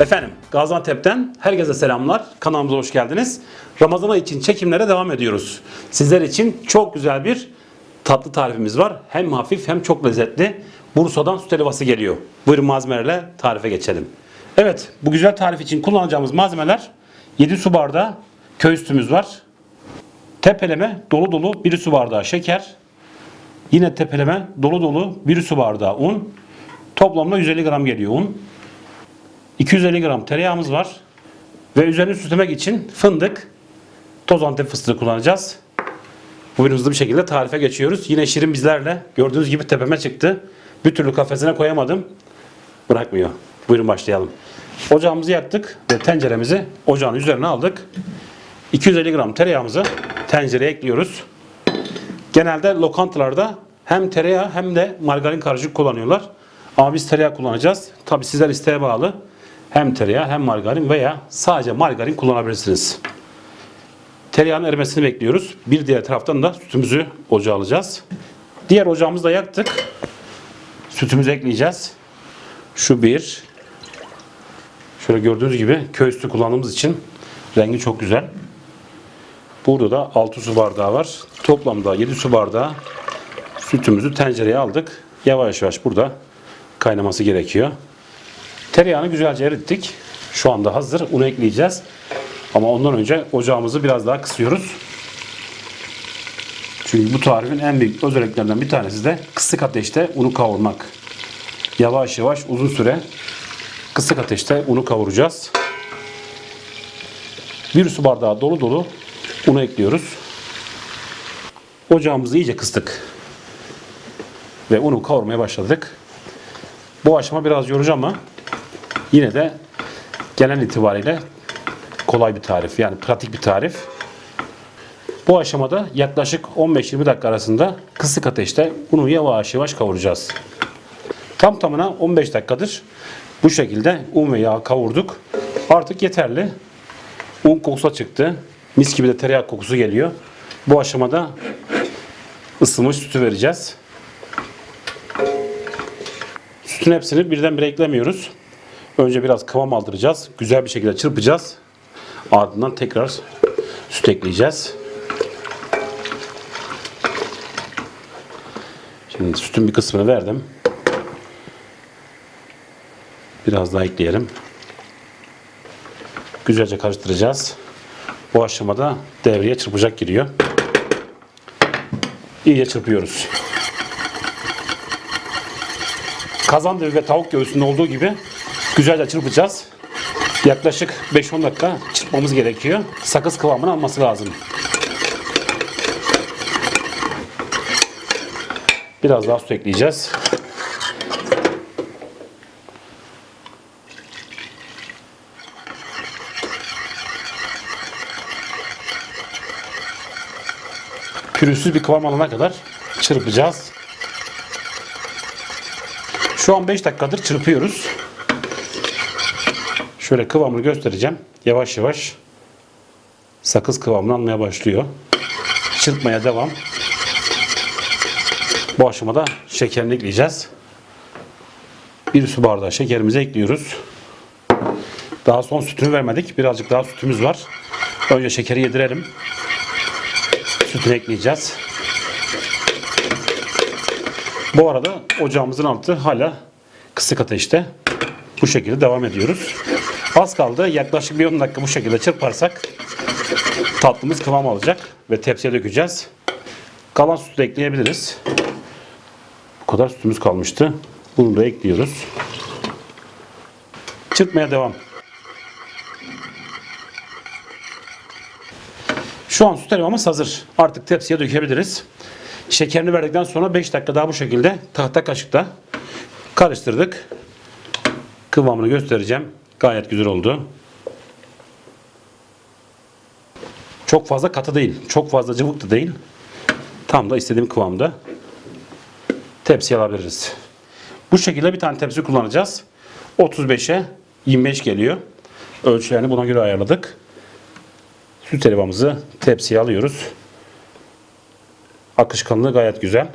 Efendim Gaziantep'ten herkese selamlar. Kanalımıza hoş geldiniz. Ramazan ayı için çekimlere devam ediyoruz. Sizler için çok güzel bir tatlı tarifimiz var. Hem hafif hem çok lezzetli. Bursa'dan süt helvası geliyor. Buyurun malzemelerle tarife geçelim. Evet bu güzel tarif için kullanacağımız malzemeler 7 su bardağı köy sütümüz var. Tepeleme dolu dolu 1 su bardağı şeker. Yine tepeleme dolu dolu 1 su bardağı un. Toplamda 150 gram geliyor un. 250 gram tereyağımız var. Ve üzerini süslemek için fındık, toz antep fıstığı kullanacağız. Bugün bir şekilde tarife geçiyoruz. Yine şirin bizlerle gördüğünüz gibi tepeme çıktı. Bir türlü kafesine koyamadım. Bırakmıyor. Buyurun başlayalım. Ocağımızı yaktık ve tenceremizi ocağın üzerine aldık. 250 gram tereyağımızı tencereye ekliyoruz. Genelde lokantalarda hem tereyağı hem de margarin karışık kullanıyorlar. Ama biz tereyağı kullanacağız. Tabi sizler isteğe bağlı. Hem tereyağı hem margarin veya sadece margarin kullanabilirsiniz. Tereyağının erimesini bekliyoruz. Bir diğer taraftan da sütümüzü ocağa alacağız. Diğer ocağımızı da yaktık. Sütümüzü ekleyeceğiz. Şu bir. Şöyle gördüğünüz gibi köy sütü kullandığımız için rengi çok güzel. Burada da 6 su bardağı var. Toplamda 7 su bardağı sütümüzü tencereye aldık. Yavaş yavaş burada kaynaması gerekiyor. Tereyağını güzelce erittik. Şu anda hazır. Unu ekleyeceğiz. Ama ondan önce ocağımızı biraz daha kısıyoruz. Çünkü bu tarifin en büyük özelliklerinden bir tanesi de kısık ateşte unu kavurmak. Yavaş yavaş uzun süre kısık ateşte unu kavuracağız. Bir su bardağı dolu dolu unu ekliyoruz. Ocağımızı iyice kıstık. Ve unu kavurmaya başladık. Bu aşama biraz yorucu ama yine de genel itibariyle kolay bir tarif. Yani pratik bir tarif. Bu aşamada yaklaşık 15-20 dakika arasında kısık ateşte unu yavaş yavaş kavuracağız. Tam tamına 15 dakikadır bu şekilde un ve yağ kavurduk. Artık yeterli. Un kokusu çıktı. Mis gibi de tereyağı kokusu geliyor. Bu aşamada ısınmış sütü vereceğiz. Sütün hepsini birden eklemiyoruz. Önce biraz kıvam aldıracağız. Güzel bir şekilde çırpacağız. Ardından tekrar süt ekleyeceğiz. Şimdi sütün bir kısmını verdim. Biraz daha ekleyelim. Güzelce karıştıracağız. Bu aşamada devreye çırpacak giriyor. İyice çırpıyoruz. Kazandibi ve tavuk göğsünde olduğu gibi güzelce çırpacağız. Yaklaşık 5-10 dakika çırpmamız gerekiyor. Sakız kıvamını alması lazım. Biraz daha su ekleyeceğiz. Pürüzsüz bir kıvam alana kadar çırpacağız. Şu an 5 dakikadır çırpıyoruz. Şöyle kıvamını göstereceğim. Yavaş yavaş sakız kıvamını almaya başlıyor. Çırpmaya devam. Bu aşamada şekerini ekleyeceğiz. Bir su bardağı şekerimizi ekliyoruz. Daha son sütünü vermedik. Birazcık daha sütümüz var. Önce şekeri yedirelim. Sütünü ekleyeceğiz. Bu arada ocağımızın altı hala kısık ateşte. Bu şekilde devam ediyoruz. Az kaldı. Yaklaşık bir 10 dakika bu şekilde çırparsak tatlımız kıvam alacak ve tepsiye dökeceğiz. Kalan sütü de ekleyebiliriz. Bu kadar sütümüz kalmıştı. Bunu da ekliyoruz. Çırpmaya devam. Şu an süt helvamız hazır. Artık tepsiye dökebiliriz. Şekerini verdikten sonra 5 dakika daha bu şekilde tahta kaşıkta karıştırdık. Kıvamını göstereceğim. Gayet güzel oldu. Çok fazla katı değil. Çok fazla cıvık da değil. Tam da istediğim kıvamda. Tepsiye alabiliriz. Bu şekilde bir tane tepsi kullanacağız. 35'e 25 geliyor. Ölçülerini buna göre ayarladık. Süt helvamızı tepsiye alıyoruz. Akışkanlığı gayet güzel.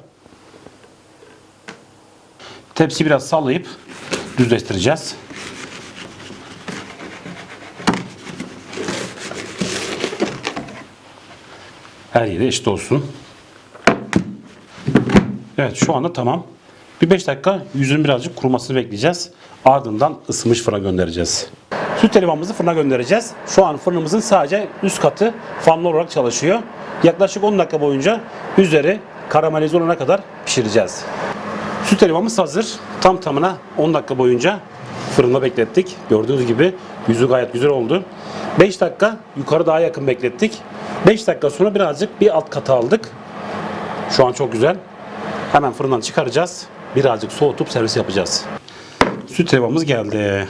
Tepsi biraz sallayıp düzleştireceğiz. Her yeri eşit olsun. Evet şu anda tamam. Bir 5 dakika yüzünün birazcık kurumasını bekleyeceğiz. Ardından ısınmış fırına göndereceğiz. Süt helvamızı fırına göndereceğiz. Şu an fırınımızın sadece üst katı fanlı olarak çalışıyor. Yaklaşık 10 dakika boyunca üzeri karamelize olana kadar pişireceğiz. Süt helvamız hazır. Tam tamına 10 dakika boyunca fırında beklettik. Gördüğünüz gibi yüzü gayet güzel oldu. 5 dakika yukarı daha yakın beklettik. 5 dakika sonra birazcık bir alt katı aldık. Şu an çok güzel. Hemen fırından çıkaracağız. Birazcık soğutup servis yapacağız. Süt helvamız geldi.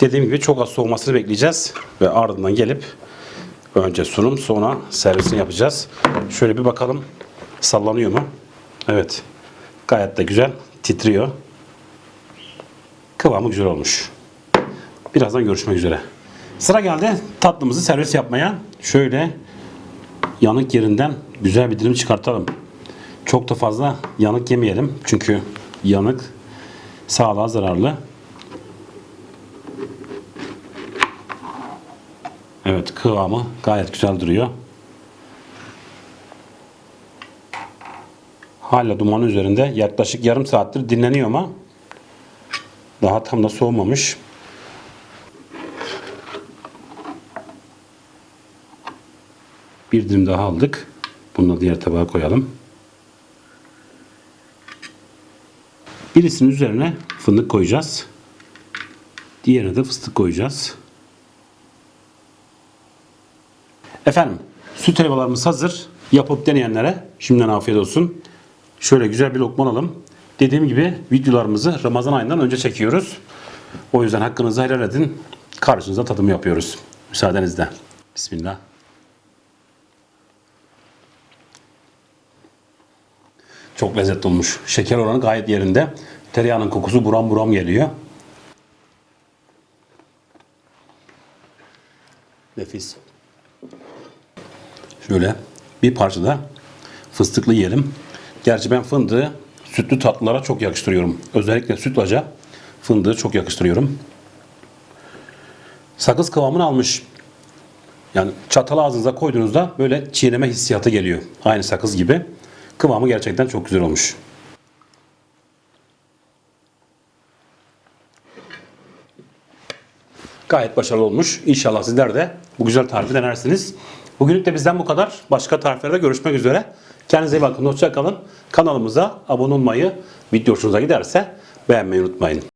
Dediğim gibi çok az soğumasını bekleyeceğiz. Ve ardından gelip önce sunum sonra servisini yapacağız. Şöyle bir bakalım sallanıyor mu? Evet. Gayet de güzel. Titriyor. Kıvamı güzel olmuş. Birazdan görüşmek üzere. Sıra geldi tatlımızı servis yapmaya. Şöyle yanık yerinden güzel bir dilim çıkartalım. Çok da fazla yanık yemeyelim. Çünkü yanık sağlığa zararlı. Evet kıvamı gayet güzel duruyor. Hala dumanın üzerinde yaklaşık yarım saattir dinleniyor ama daha tam da soğumamış. Bir dilim daha aldık. Bunu da diğer tabağa koyalım. Birisinin üzerine fındık koyacağız. Diğerine de fıstık koyacağız. Efendim, süt helvalarımız hazır. Yapıp deneyenlere şimdiden afiyet olsun. Şöyle güzel bir lokma alalım. Dediğim gibi videolarımızı Ramazan ayından önce çekiyoruz. O yüzden hakkınızı helal edin. Karşınızda tadım yapıyoruz. Müsaadenizle. Bismillah. Çok lezzetli olmuş. Şeker oranı gayet yerinde. Tereyağının kokusu buram buram geliyor. Nefis. Şöyle bir parça da fıstıklı yiyelim. Gerçi ben fındığı sütlü tatlılara çok yakıştırıyorum. Özellikle sütlaca fındığı çok yakıştırıyorum. Sakız kıvamını almış. Yani çatalı ağzınıza koyduğunuzda böyle çiğneme hissiyatı geliyor. Aynı sakız gibi. Kıvamı gerçekten çok güzel olmuş. Gayet başarılı olmuş. İnşallah sizler de bu güzel tarifi denersiniz. Bugünlük de bizden bu kadar. Başka tariflerde görüşmek üzere. Kendinize iyi bakın. Hoşça kalın. Kanalımıza abone olmayı, video hoşunuza giderse beğenmeyi unutmayın.